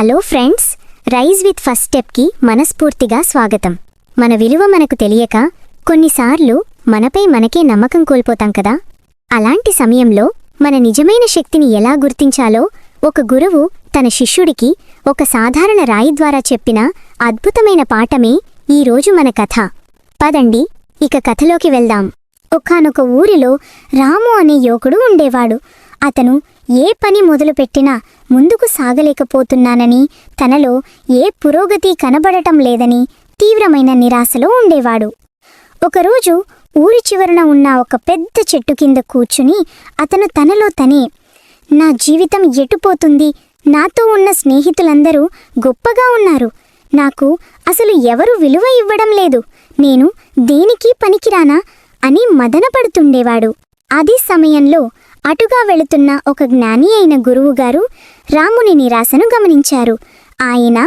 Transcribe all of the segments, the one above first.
Hello friends rise with first స్టెప్కి మనస్ఫూర్తిగా స్వాగతం. మన విలువ మనకు తెలియక కొన్నిసార్లు మనపై మనకే నమ్మకం కోల్పోతాం కదా? అలాంటి సమయంలో మన నిజమైన శక్తిని ఎలా గుర్తించాలో ఒక గురువు తన శిష్యుడికి ఒక సాధారణ రాయి ద్వారా చెప్పిన అద్భుతమైన పాఠమే ఈరోజు మన కథ. పదండి ఇక కథలోకి వెళ్దాం. ఒకనొక ఊరిలో రాము అనే యువకుడు ఉండేవాడు. అతను ఏ పని మొదలుపెట్టినా ముందుకు సాగలేకపోతున్నానని తనలో ఏ పురోగతి కనబడటం లేదని తీవ్రమైన నిరాశలో ఉండేవాడు. ఒకరోజు ఊరి చివరన ఉన్న ఒక పెద్ద చెట్టు కింద కూర్చుని అతను తనలో తనే నా జీవితం ఎటుపోతుంది నాతో ఉన్న స్నేహితులందరూ గొప్పగా ఉన్నారు. నాకు అసలు ఎవరు విలువ ఇవ్వడం లేదు. నేను దేనికి పనికిరానా? అని మదనపడుతుండేవాడు అదే సమయంలో అటుగా వెళుతున్న ఒక జ్ఞాని అయిన గురువుగారు రాముని నిరాశను గమనించారు. ఆయన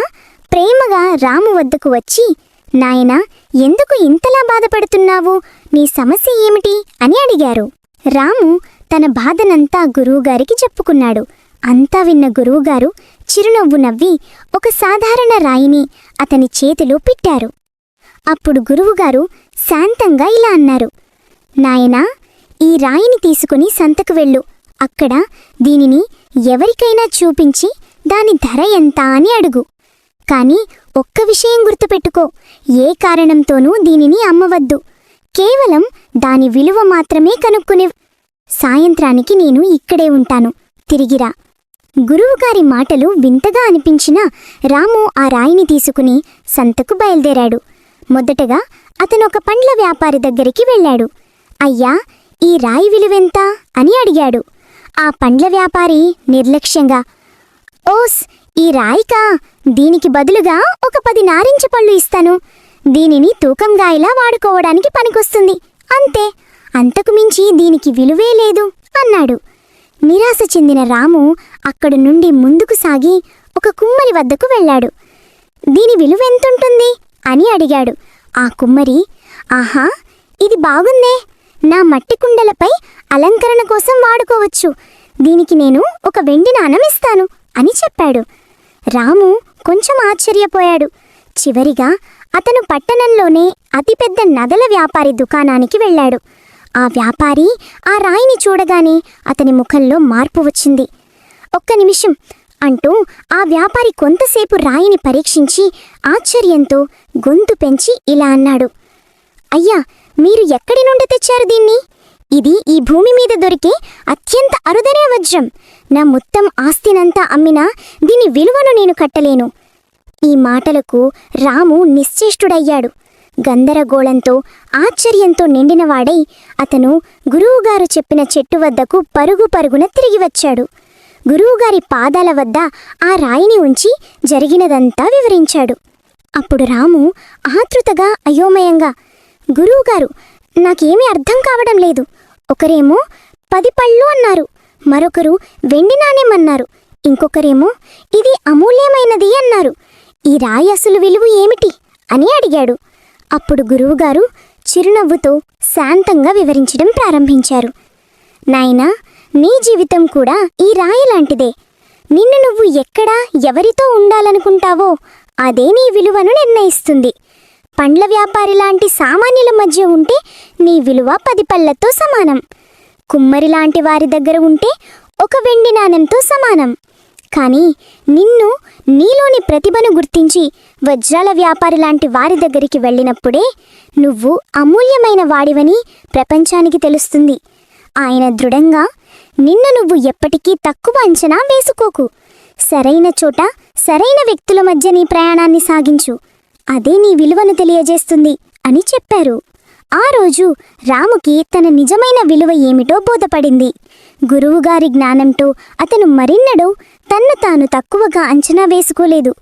ప్రేమగా రాము వద్దకు వచ్చి నాయనా ఎందుకు ఇంతలా బాధపడుతున్నావు? నీ సమస్య ఏమిటి? అని అడిగారు. రాము తన బాధనంతా గురువుగారికి చెప్పుకున్నాడు. అంతా విన్న గురువుగారు చిరునవ్వు నవ్వి ఒక సాధారణ రాయిని అతని చేతిలో పెట్టారు. అప్పుడు గురువుగారు శాంతంగా ఇలా అన్నారు నాయనా ఈ రాయిని తీసుకుని సంతకు వెళ్ళు. అక్కడ దీనిని ఎవరికైనా చూపించి దాని ధర ఎంత అని అడుగు. కాని ఒక్క విషయం గుర్తుపెట్టుకో. ఏ కారణంతోనూ దీనిని అమ్మవద్దు. కేవలం దాని విలువ మాత్రమే కనుక్కునే సాయంత్రానికి నేను ఇక్కడే ఉంటాను. తిరిగిరా గురువుగారి మాటలు వింతగా అనిపించినా రాము ఆ రాయిని తీసుకుని సంతకు బయలుదేరాడు. మొదటగా అతనొక పండ్ల వ్యాపారి దగ్గరికి వెళ్ళాడు. అయ్యా ఈ రాయి విలువెంత అని అడిగాడు. ఆ పండ్ల వ్యాపారి నిర్లక్ష్యంగా ఓస్ ఈ రాయికా? దీనికి బదులుగా ఒక పది నారింజ పళ్ళు ఇస్తాను. దీనిని తూకంగాయలా వాడుకోవడానికి పనికొస్తుంది. అంతే అంతకు మించి దీనికి విలువే లేదు అన్నాడు. నిరాశ చెందిన రాము అక్కడి నుండి ముందుకు సాగి ఒక కుమ్మరి వద్దకు వెళ్ళాడు. దీని విలువ ఎంతుంటుంది అని అడిగాడు. ఆ కుమ్మరి ఆహా ఇది బాగుందే. నా మట్టి కుండలపై అలంకరణ కోసం వాడుకోవచ్చు. దీనికి నేను ఒక వెండి నాణం ఇస్తాను అని చెప్పాడు. రాము కొంచెం ఆశ్చర్యపోయాడు. చివరిగా అతను పట్టణంలోనే అతిపెద్ద నగల వ్యాపారి దుకాణానికి వెళ్ళాడు. ఆ వ్యాపారి ఆ రాయిని చూడగానే అతని ముఖంలో మార్పు వచ్చింది. ఒక్క నిమిషం అంటూ ఆ వ్యాపారి కొంతసేపు రాయిని పరీక్షించి ఆశ్చర్యంతో గొంతు పెంచి ఇలా అన్నాడు. అయ్యా మీరు ఎక్కడి నుండి తెచ్చారు దీన్ని? ఇది ఈ భూమి మీద దొరికే అత్యంత అరుదైన వజ్రం. నా మొత్తం ఆస్తినంతా అమ్మినా దీని విలువను నేను కట్టలేను. ఈ మాటలకు రాము నిశ్చేష్టుడయ్యాడు. గందరగోళంతో ఆశ్చర్యంతో నిండినవాడై అతను గురువుగారు చెప్పిన చెట్టు వద్దకు పరుగు పరుగున తిరిగి వచ్చాడు. గురువుగారి పాదాల వద్ద ఆ రాయిని ఉంచి జరిగినదంతా వివరించాడు. అప్పుడు రాము ఆతృతగా అయోమయంగా గురువుగారు నాకేమీ అర్థం కావడం లేదు. ఒకరేమో పది పళ్ళు అన్నారు. మరొకరు వెండి నాణ్యమన్నారు ఇంకొకరేమో ఇది అమూల్యమైనది అన్నారు. ఈ రాయి అసలు విలువ ఏమిటి? అని అడిగాడు. అప్పుడు గురువుగారు చిరునవ్వుతో శాంతంగా వివరించడం ప్రారంభించారు. నాయనా నీ జీవితం కూడా ఈ రాయి లాంటిదే. నిన్ను నువ్వు ఎక్కడా ఎవరితో ఉండాలనుకుంటావో అదే నీ విలువను నిర్ణయిస్తుంది. పండ్ల వ్యాపారి లాంటి సామాన్యుల మధ్య ఉంటే నీ విలువ పది పళ్ళతో సమానం. కుమ్మరి లాంటి వారి దగ్గర ఉంటే ఒక వెండి నాణెంతో సమానం. కానీ నిన్ను నీలోని ప్రతిభను గుర్తించి వజ్రాల వ్యాపారి లాంటి వారి దగ్గరికి వెళ్ళినప్పుడే నువ్వు అమూల్యమైన వాడివని ప్రపంచానికి తెలుస్తుంది. ఆయన దృఢంగా నిన్ను నువ్వు ఎప్పటికీ తక్కువ అంచనా వేసుకోకు. సరైన చోట సరైన వ్యక్తుల మధ్య నీ ప్రయాణాన్ని సాగించు. అదే నీ విలువను తెలియజేస్తుంది అని చెప్పారు. ఆ రోజు రాముకి తన నిజమైన విలువ ఏమిటో బోధపడింది. గురువుగారి జ్ఞానంతో అతను మరిన్నడూ తన్ను తాను తక్కువగా అంచనా వేసుకోలేదు.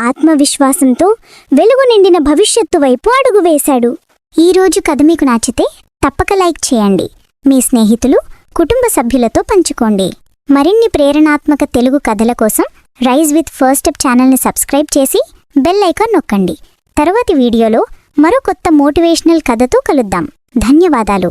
ఆత్మవిశ్వాసంతో వెలుగు నిండిన భవిష్యత్తు వైపు అడుగు వేశాడు. ఈరోజు కథ మీకు నచ్చితే తప్పక లైక్ చేయండి. మీ స్నేహితులు కుటుంబ సభ్యులతో పంచుకోండి. మరిన్ని ప్రేరణాత్మక తెలుగు కథల కోసం రైజ్ విత్ ఫస్ట్ స్టెప్ ఛానల్ని సబ్స్క్రైబ్ చేసి బెల్ ఐకాన్ నొక్కండి. తరువాతి వీడియోలో మరో కొత్త మోటివేషనల్ కథతో కలుద్దాం. ధన్యవాదాలు.